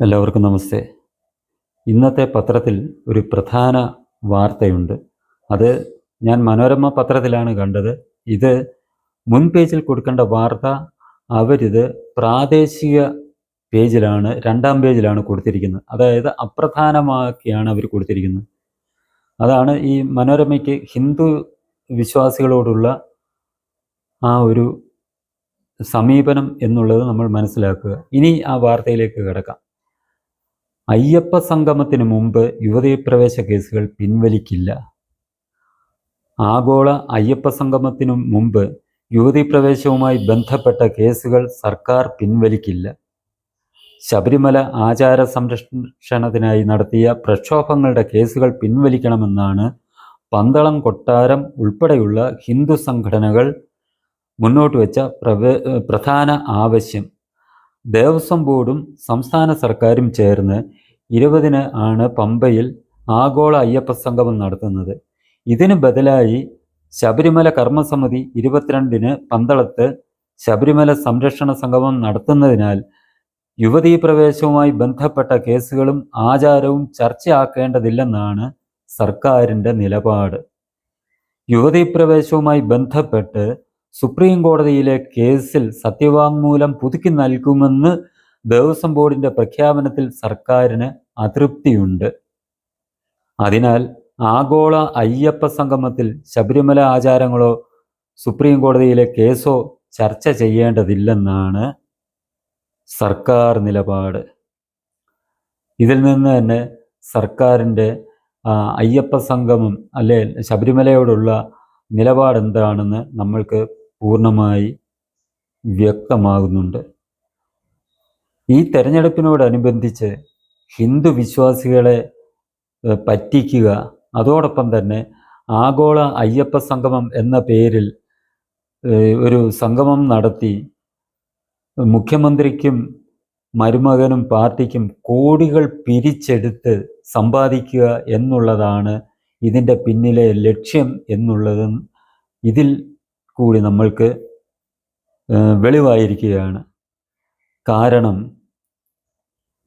എല്ലാവർക്കും നമസ്തേ. ഇന്നത്തെ പത്രത്തിൽ ഒരു പ്രധാന വാർത്തയുണ്ട്. അത് ഞാൻ മനോരമ പത്രത്തിലാണ് കണ്ടത്. ഇത് മുൻ പേജിൽ കൊടുക്കേണ്ട വാർത്ത അവരിത് പ്രാദേശിക പേജിലാണ് രണ്ടാം പേജിലാണ് കൊടുത്തിരിക്കുന്നത്. അതായത് അപ്രധാനമാക്കിയാണ് അവർ കൊടുത്തിരിക്കുന്നത്. അതാണ് ഈ മനോരമയ്ക്ക് ഹിന്ദു വിശ്വാസികളോടുള്ള ആ ഒരു സമീപനം എന്നുള്ളത് നമ്മൾ മനസ്സിലാക്കുക. ഇനി ആ വാർത്തയിലേക്ക് കിടക്കാം. അയ്യപ്പ സംഗമത്തിന് മുമ്പ് യുവതീ പ്രവേശ കേസുകൾ പിൻവലിക്കില്ല. ആഗോള അയ്യപ്പ സംഗമത്തിനു മുമ്പ് യുവതീ പ്രവേശവുമായി ബന്ധപ്പെട്ട കേസുകൾ സർക്കാർ പിൻവലിക്കില്ല. ശബരിമല ആചാര സംരക്ഷണത്തിനായി നടത്തിയ പ്രക്ഷോഭങ്ങളുടെ കേസുകൾ പിൻവലിക്കണമെന്നാണ് പന്തളം കൊട്ടാരം ഉൾപ്പെടെയുള്ള ഹിന്ദു സംഘടനകൾ മുന്നോട്ട് വെച്ച പ്രധാന ആവശ്യം. ദേവസ്വം ബോർഡും സംസ്ഥാന സർക്കാരും ചേർന്ന് ഇരുപതിന് ആണ് പമ്പയിൽ ആഗോള അയ്യപ്പ സംഗമം നടത്തുന്നത്. ഇതിന് ബദലായി ശബരിമല കർമ്മസമിതി ഇരുപത്തിരണ്ടിന് പന്തളത്ത് ശബരിമല സംരക്ഷണ സംഗമം നടത്തുന്നതിനാൽ യുവതീ പ്രവേശവുമായി ബന്ധപ്പെട്ട കേസുകളും ആചാരവും ചർച്ചയാക്കേണ്ടതില്ലെന്നാണ് സർക്കാരിന്റെ നിലപാട്. യുവതീ പ്രവേശവുമായി ബന്ധപ്പെട്ട് സുപ്രീം കോടതിയിലെ കേസിൽ സത്യവാങ്മൂലം പുതുക്കി നൽകുമെന്ന് ദേവസ്വം ബോർഡിന്റെ പ്രഖ്യാപനത്തിൽ സർക്കാരിന് അതൃപ്തിയുണ്ട്. അതിനാൽ ആഗോള അയ്യപ്പ സംഗമത്തിൽ ശബരിമല ആചാരങ്ങളോ സുപ്രീം കോടതിയിലെ കേസോ ചർച്ച ചെയ്യേണ്ടതില്ലെന്നാണ് സർക്കാർ നിലപാട്. ഇതിൽ നിന്ന് തന്നെ സർക്കാരിന്റെ അയ്യപ്പ സംഗമം അല്ലെ ശബരിമലയോടുള്ള നിലപാട് എന്താണെന്ന് നമ്മൾക്ക് പൂർണമായി വ്യക്തമാകുന്നുണ്ട്. ഈ തെരഞ്ഞെടുപ്പിനോടനുബന്ധിച്ച് ഹിന്ദു വിശ്വാസികളെ പറ്റിക്കുക അതോടൊപ്പം തന്നെ ആഗോള അയ്യപ്പ സംഗമം എന്ന പേരിൽ ഒരു സംഗമം നടത്തി മുഖ്യമന്ത്രിക്കും മരുമകനും പാർട്ടിക്കും കോടികൾ പിരിച്ചെടുത്ത് സമ്പാദിക്കുക എന്നുള്ളതാണ് ഇതിന്റെ പിന്നിലെ ലക്ഷ്യം എന്നുള്ളതും ഇതിൽ കൂടി നമ്മൾക്ക് വെളിവായിരിക്കുകയാണ്. കാരണം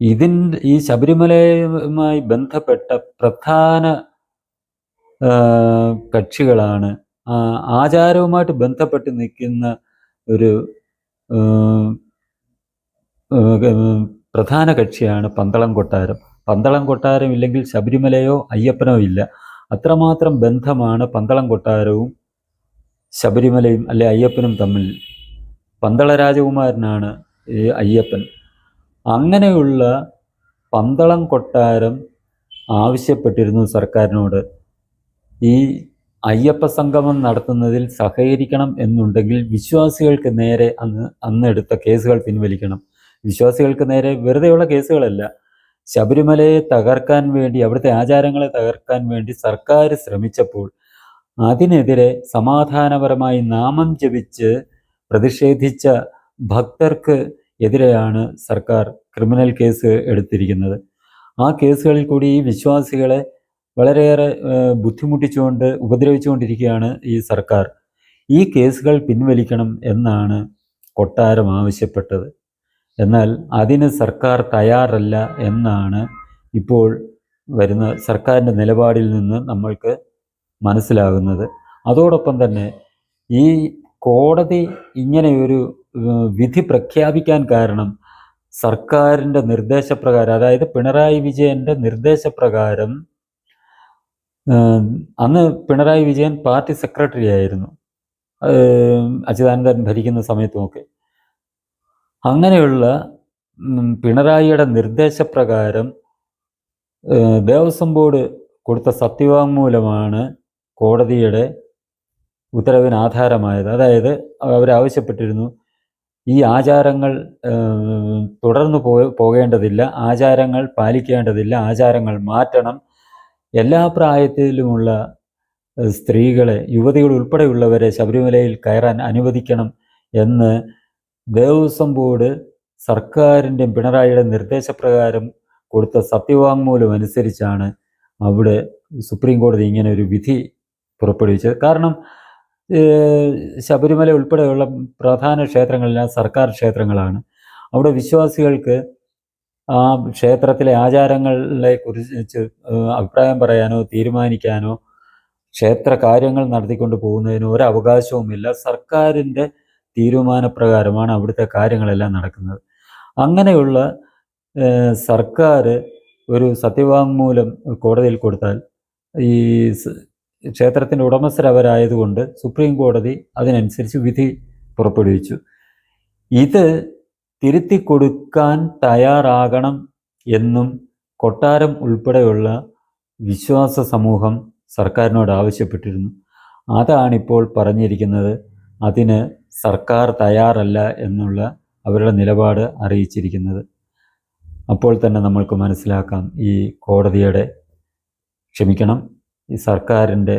ഇതിൻ ഈ ശബരിമലയുമായി ബന്ധപ്പെട്ട പ്രധാന കക്ഷികളാണ് ആചാരവുമായിട്ട് ബന്ധപ്പെട്ട് നിൽക്കുന്ന ഒരു പ്രധാന കക്ഷിയാണ് പന്തളം കൊട്ടാരം. പന്തളം കൊട്ടാരം ഇല്ലെങ്കിൽ ശബരിമലയോ അയ്യപ്പനോ ഇല്ല. അത്രമാത്രം ബന്ധമാണ് പന്തളം കൊട്ടാരവും ശബരിമലയും അല്ലെ അയ്യപ്പനും തമ്മിൽ പന്തള രാജകുമാരനാണ് ഈ അയ്യപ്പൻ. അങ്ങനെയുള്ള പന്തളം കൊട്ടാരം ആവശ്യപ്പെട്ടിരുന്നു സർക്കാരിനോട്. ഈ അയ്യപ്പ സംഗമം നടത്തുന്നതിൽ സഹകരിക്കണം എന്നുണ്ടെങ്കിൽ വിശ്വാസികൾക്ക് നേരെ അന്ന് അന്ന് എടുത്ത കേസുകൾ പിൻവലിക്കണം. വിശ്വാസികൾക്ക് നേരെ വെറുതെയുള്ള കേസുകളല്ല. ശബരിമലയെ തകർക്കാൻ വേണ്ടി അവിടുത്തെ ആചാരങ്ങളെ തകർക്കാൻ വേണ്ടി സർക്കാർ ശ്രമിച്ചപ്പോൾ അതിനെതിരെ സമാധാനപരമായി നാമം ജപിച്ച് പ്രതിഷേധിച്ച ഭക്തർക്ക് എതിരെയാണ് സർക്കാർ ക്രിമിനൽ കേസ് എടുത്തിരിക്കുന്നത്. ആ കേസുകളിൽ കൂടി ഈ വിശ്വാസികളെ വളരെയേറെ ബുദ്ധിമുട്ടിച്ചുകൊണ്ട് ഉപദ്രവിച്ചുകൊണ്ടിരിക്കുകയാണ് ഈ സർക്കാർ. ഈ കേസുകൾ പിൻവലിക്കണം എന്നാണ് കൊട്ടാരം ആവശ്യപ്പെട്ടത്. എന്നാൽ അതിന് സർക്കാർ തയ്യാറല്ല എന്നാണ് ഇപ്പോൾ വരുന്ന സർക്കാരിന്റെ നിലപാടിൽ നിന്ന് നമ്മൾക്ക് മനസ്സിലാകുന്നത്. അതോടൊപ്പം തന്നെ ഈ കോടതി ഇങ്ങനെയൊരു വിധി പ്രഖ്യാപിക്കാൻ കാരണം സർക്കാരിന്റെ നിർദ്ദേശപ്രകാരം അതായത് പിണറായി വിജയന്റെ നിർദ്ദേശപ്രകാരം അന്ന് പിണറായി വിജയൻ പാർട്ടി സെക്രട്ടറി ആയിരുന്നു. അച്യുതാനന്ദൻ ഭരിക്കുന്ന സമയത്തുമൊക്കെ. അങ്ങനെയുള്ള പിണറായിയുടെ നിർദ്ദേശപ്രകാരം ദേവസ്വം ബോർഡ് കൊടുത്ത സത്യവാങ്മൂലമാണ് കോടതിയുടെ ഉത്തരവിന് ആധാരമായത് അതായത് അവരാവശ്യപ്പെട്ടിരുന്നു. ഈ ആചാരങ്ങൾ തുടർന്നു പോ പോകേണ്ടതില്ല. ആചാരങ്ങൾ പാലിക്കേണ്ടതില്ല. ആചാരങ്ങൾ മാറ്റണം. എല്ലാ പ്രായത്തിലുമുള്ള സ്ത്രീകളെ യുവതികൾ ഉൾപ്പെടെയുള്ളവരെ ശബരിമലയിൽ കയറാൻ അനുവദിക്കണം എന്ന് ദേവസ്വം ബോർഡ് സർക്കാരിന്റെയും പിണറായിയുടെ നിർദ്ദേശപ്രകാരം കൊടുത്ത സത്യവാങ്മൂലം അനുസരിച്ചാണ് അവിടെ സുപ്രീം കോടതി ഇങ്ങനെ ഒരു വിധി പുറപ്പെടുവിച്ചത്. കാരണം ശബരിമല ഉൾപ്പെടെയുള്ള പ്രധാന ക്ഷേത്രങ്ങളെല്ലാം സർക്കാർ ക്ഷേത്രങ്ങളാണ്. അവിടെ വിശ്വാസികൾക്ക് ആ ക്ഷേത്രത്തിലെ ആചാരങ്ങളെ കുറിച്ച് അഭിപ്രായം പറയാനോ തീരുമാനിക്കാനോ ക്ഷേത്ര കാര്യങ്ങൾ നടത്തിക്കൊണ്ട് പോകുന്നതിന് ഒരു അവകാശവുമില്ല. സർക്കാരിന്റെ തീരുമാനപ്രകാരമാണ് അവിടുത്തെ കാര്യങ്ങളെല്ലാം നടക്കുന്നത്. അങ്ങനെയുള്ള സർക്കാർ ഒരു സത്യവാങ്മൂലം കോടതിയിൽ കൊടുത്താൽ ഈ ക്ഷേത്രത്തിന്റെ ഉടമസ്ഥരവരായതുകൊണ്ട് സുപ്രീം കോടതി അതിനനുസരിച്ച് വിധി പുറപ്പെടുവിച്ചു. ഇത് തിരുത്തി കൊടുക്കാൻ തയ്യാറാകണം എന്നും കൊട്ടാരം ഉൾപ്പെടെയുള്ള വിശ്വാസ സമൂഹം സർക്കാരിനോട് ആവശ്യപ്പെട്ടിരുന്നു. അതാണിപ്പോൾ പറഞ്ഞിരിക്കുന്നത് അതിന് സർക്കാർ തയ്യാറല്ല എന്നുള്ള അവരുടെ നിലപാട് അറിയിച്ചിരിക്കുന്നത്. അപ്പോൾ തന്നെ നമ്മൾക്ക് മനസ്സിലാക്കാം ഈ കോടതിയുടെ ക്ഷമിക്കണം. ഈ സർക്കാരിന്റെ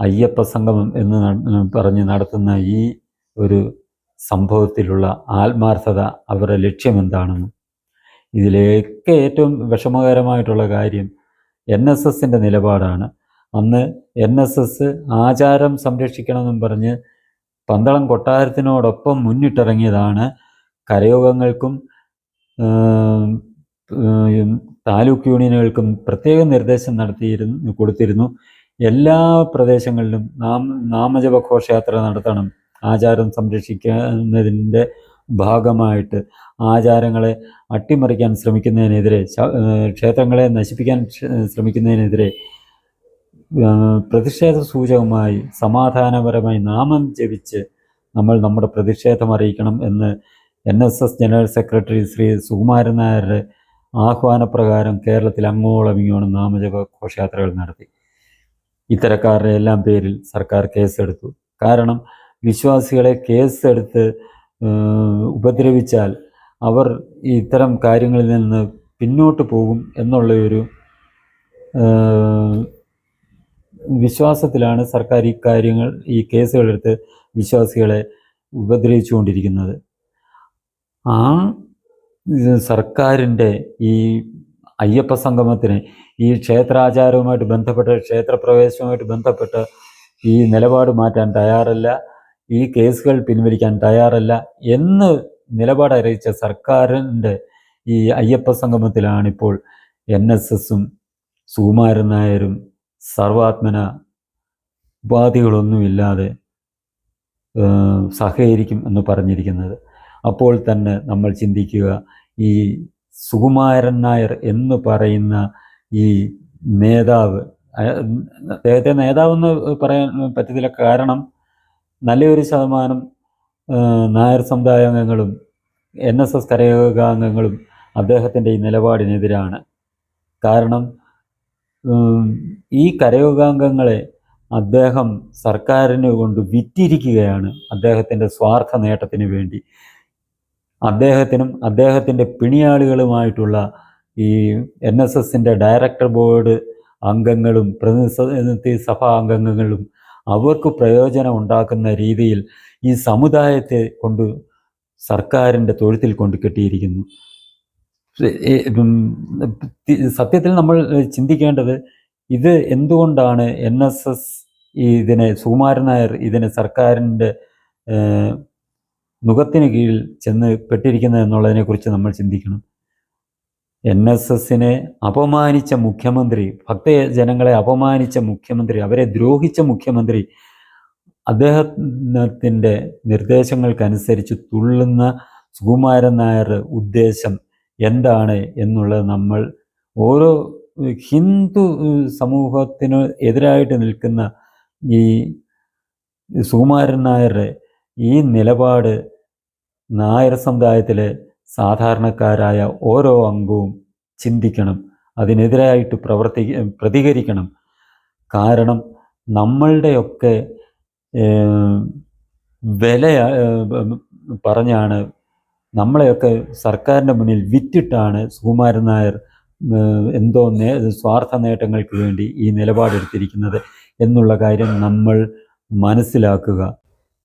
അയ്യപ്പ സംഗമം എന്ന് പറഞ്ഞ് നടത്തുന്ന ഈ ഒരു സംഭവത്തിലുള്ള ആത്മാർത്ഥത അവരുടെ ലക്ഷ്യം എന്താണെന്നും ഇതിലേക്ക് ഏറ്റവും വിഷമകരമായിട്ടുള്ള കാര്യം എൻ എസ് എസിന്റെ നിലപാടാണ്. അന്ന് എൻ എസ് എസ് ആചാരം സംരക്ഷിക്കണമെന്നും പറഞ്ഞ് പന്തളം കൊട്ടാരത്തിനോടൊപ്പം മുന്നിട്ടിറങ്ങിയതാണ് കരയോഗങ്ങൾക്കും താലൂക്ക് യൂണിയനുകൾക്കും പ്രത്യേക നിർദ്ദേശം നടത്തിയിരുന്നു കൊടുത്തിരുന്നു. എല്ലാ പ്രദേശങ്ങളിലും നാം നാമജപ ഘോഷയാത്ര നടത്തണം. ആചാരം സംരക്ഷിക്കുന്നതിന്റെ ഭാഗമായിട്ട് ആചാരങ്ങളെ അട്ടിമറിക്കാൻ ശ്രമിക്കുന്നതിനെതിരെ ക്ഷേത്രങ്ങളെ നശിപ്പിക്കാൻ ശ്രമിക്കുന്നതിനെതിരെ പ്രതിഷേധ സൂചകമായി സമാധാനപരമായി നാമം ജപിച്ച് നമ്മൾ നമ്മുടെ പ്രതിഷേധം അറിയിക്കണം എന്ന് N S S general secretary Shri Sukumaran നായരുടെ ആഹ്വാനപ്രകാരം കേരളത്തിൽ അങ്ങോളം ഇങ്ങോളം നാമജപ ഘോഷയാത്രകൾ നടത്തി. ഇത്തരക്കാരുടെ എല്ലാം പേരിൽ സർക്കാർ കേസെടുത്തു. കാരണം വിശ്വാസികളെ കേസെടുത്ത് ഉപദ്രവിച്ചാൽ അവർ ഇത്തരം കാര്യങ്ങളിൽ നിന്ന് പിന്നോട്ട് പോകും എന്നുള്ളൊരു വിശ്വാസത്തിലാണ് സർക്കാർ ഈ കാര്യങ്ങൾ ഈ കേസുകളെടുത്ത് വിശ്വാസികളെ ഉപദ്രവിച്ചുകൊണ്ടിരിക്കുന്നത്. ആ സർക്കാരിന്റെ ഈ അയ്യപ്പ സംഗമത്തിന് ഈ ക്ഷേത്രാചാരവുമായിട്ട് ബന്ധപ്പെട്ട് ക്ഷേത്രപ്രവേശവുമായിട്ട് ബന്ധപ്പെട്ട് ഈ നിലപാട് മാറ്റാൻ തയ്യാറല്ല. ഈ കേസുകൾ പിൻവലിക്കാൻ തയ്യാറല്ല എന്ന് നിലപാട് അറിയിച്ച സർക്കാരിന്റെ ഈ അയ്യപ്പ സംഗമത്തിലാണിപ്പോൾ എൻ എസ് എസും സുകുമാരൻ നായരും സർവാത്മന ഉപാധികളൊന്നുമില്ലാതെ സഹകരിക്കും എന്ന് പറഞ്ഞിരിക്കുന്നത്. അപ്പോൾ തന്നെ നമ്മൾ ചിന്തിക്കുക ഈ സുകുമാരൻ നായർ എന്ന് പറയുന്ന ഈ നേതാവ് അദ്ദേഹത്തെ നേതാവെന്ന് പറയാൻ പറ്റത്തില്ല. കാരണം നല്ലൊരു ശതമാനം നായർ സമുദായ അംഗങ്ങളും എൻ എസ് എസ് കരയോഗാംഗങ്ങളും അദ്ദേഹത്തിന്റെ ഈ നിലപാടിനെതിരാണ്. കാരണം ഈ കരയോഗാംഗങ്ങളെ അദ്ദേഹം സർക്കാരിന് കൊണ്ട് വിറ്റിരിക്കുകയാണ് അദ്ദേഹത്തിന്റെ സ്വാർത്ഥ നേട്ടത്തിന് വേണ്ടി. അദ്ദേഹത്തിനും അദ്ദേഹത്തിന്റെ പിണിയാളുകളുമായിട്ടുള്ള ഈ എൻ എസ് എസിന്റെ ഡയറക്ടർ ബോർഡ് അംഗങ്ങളും പ്രതിനിധി സഭാ അംഗങ്ങളും അവർക്ക് പ്രയോജനം ഉണ്ടാക്കുന്ന രീതിയിൽ ഈ സമുദായത്തെ കൊണ്ട് സർക്കാരിന്റെ തൊഴുത്തിൽ കൊണ്ട് കെട്ടിയിരിക്കുന്നു. സത്യത്തിൽ നമ്മൾ ചിന്തിക്കേണ്ടത് ഇത് എന്തുകൊണ്ടാണ് എൻ എസ് എസ് ഇതിനെ സുകുമാരൻ നായർ ഇതിനെ സർക്കാരിന്റെ നുഖത്തിന് കീഴിൽ ചെന്ന് പെട്ടിരിക്കുന്നത് എന്നുള്ളതിനെക്കുറിച്ച് നമ്മൾ ചിന്തിക്കണം. എൻ എസ് എസിനെ അപമാനിച്ച മുഖ്യമന്ത്രി ഭക്തജനങ്ങളെ അപമാനിച്ച മുഖ്യമന്ത്രി അവരെ ദ്രോഹിച്ച മുഖ്യമന്ത്രി അദ്ദേഹത്തിന്റെ നിർദ്ദേശങ്ങൾക്കനുസരിച്ച് തുള്ളുന്ന സുകുമാരൻ നായർ ഉദ്ദേശം എന്താണ് എന്നുള്ളത് നമ്മൾ ഓരോ ഹിന്ദു സമൂഹത്തിന് എതിരായിട്ട് നിൽക്കുന്ന ഈ സുകുമാരൻ നായരുടെ ഈ നിലപാട് നായർ സമുദായത്തിലെ സാധാരണക്കാരായ ഓരോ അംഗവും ചിന്തിക്കണം. അതിനെതിരായിട്ട് പ്രവർത്തി പ്രതികരിക്കണം. കാരണം നമ്മളുടെയൊക്കെ വില പറഞ്ഞാണ് നമ്മളെയൊക്കെ സർക്കാരിന്റെ മുന്നിൽ വിറ്റിട്ടാണ് സുകുമാരൻ നായർ എന്തോ നേ സ്വാർത്ഥ നേട്ടങ്ങൾക്ക് വേണ്ടി ഈ നിലപാടെടുത്തിരിക്കുന്നത് എന്നുള്ള കാര്യം നമ്മൾ മനസ്സിലാക്കുക.